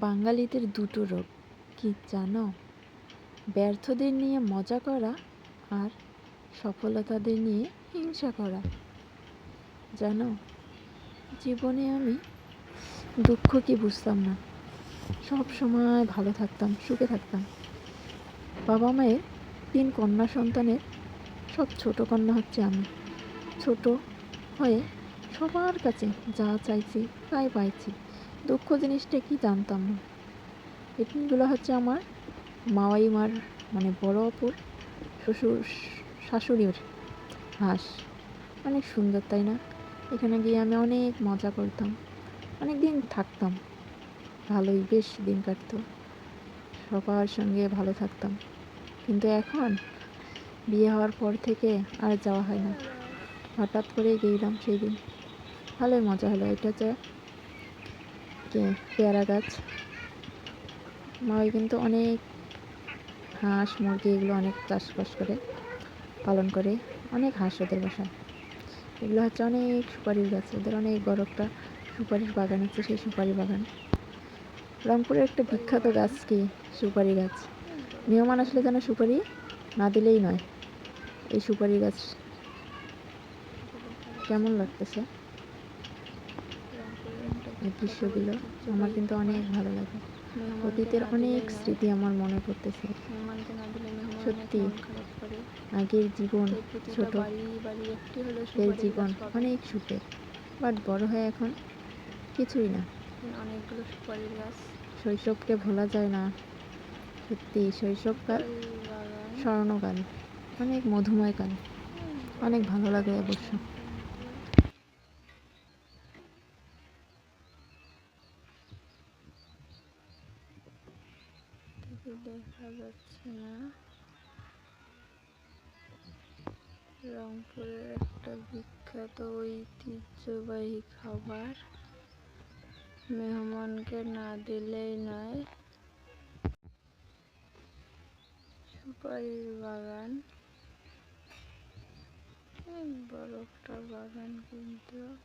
বাঙালিদের দুটো রোগ, কি জানো? ব্যর্থদের নিয়ে মজা করা আর সফলতাদের নিয়ে হিংসা করা। জানো, জীবনে আমি দুঃখ কি বুঝতাম না। সব সময় ভালো থাকতাম, সুখে থাকতাম। বাবা মায়ের তিন কন্যা সন্তানের সব ছোট কন্যা হচ্ছে আমি। ছোট হয়ে সবার কাছে যা চাইছি তাই পাইছি। দুঃখ জিনিসটা কি জানতাম? না এগুলো হচ্ছে আমার মাওয়াই মার মানে বড় অপুর শ্বশুর, শাশুড়ির হাঁস। অনেক সুন্দর, তাই না? এখানে গিয়ে আমি অনেক মজা করতাম। অনেক দিন থাকতাম। ভালোই, বেশ দিন কাটতো। সবার সঙ্গে ভালো থাকতাম। কিন্তু এখন বিয়ে হওয়ার পর থেকে আর যাওয়া হয় না। হঠাৎ করেই গেলাম সেই দিন। ভালোই মজা হলো। এটা কি পেয়ারা গাছ। মা ওই কিন্তু অনেক হাঁস, মুরগি এগুলো অনেক চাষবাস করে, পালন করে। অনেক হাঁস ওদের বাসায়। এগুলো হচ্ছে অনেক সুপারির গাছ। ওদের অনেক বড় একটা সুপারির বাগান আছে সেই সুপারি বাগান। রংপুরের একটা বিখ্যাত গাছ কি? সুপারি গাছ। মেহমান আসলে যেন সুপারি না দিলেই নয়। এই সুপারি গাছ কেমন লাগতেছে? দৃশ্যগুলো আমার কিন্তু অনেক ভালো লাগে। অতীতের অনেক স্মৃতি আমার মনে পড়তেছে। সত্যি। আগের জীবন ছোট। এর জীবন অনেক সুখের। বাট বড় হয়ে এখন কিছুই না। শৈশবকে ভোলা যায় না। সত্যি শৈশবকাল স্বর্ণকাল অনেক মধুময় কাল। অনেক ভালো লাগে অবশ্য। দেখা যাচ্ছে না। রংপুরের একটা বিখ্যাত ঐতিহ্যবাহী খাবার। মেহমানকে না দিলেই নয়। সুপারির বাগান। বড় একটা বাগান কিন্তু।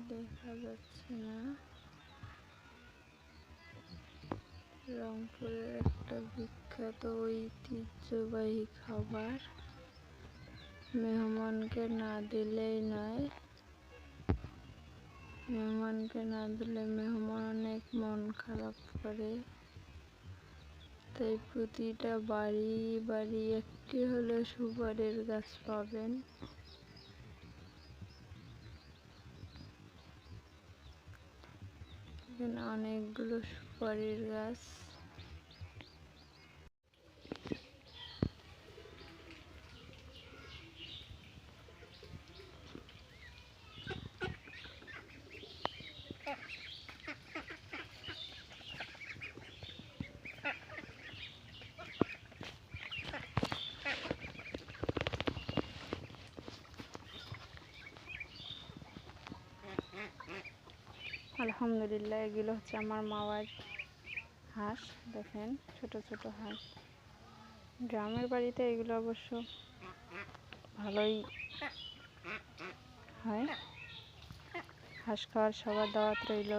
দেখা যাচ্ছে না। রংপুরের একটা বিখ্যাত ঐতিহ্যবাহী খাবার। মেহমানকে না দিলেই নয়। মেহমানকে না দিলে মেহমান অনেক মন খারাপ করে। তাই প্রতিটা বাড়ি বাড়ি একটি হলে সুপারির গাছ পাবেন। এখানে অনেকগুলো সুপারির গাছ। আলহামদুলিল্লাহ, এগুলো হচ্ছে আমার মাওয়ার হাঁস, দেখেন, ছোট ছোট হাঁস। গ্রামের বাড়িতে এগুলো অবশ্য ভালোই হয়। হাঁস খাওয়ার সবার দাওয়াত রইল।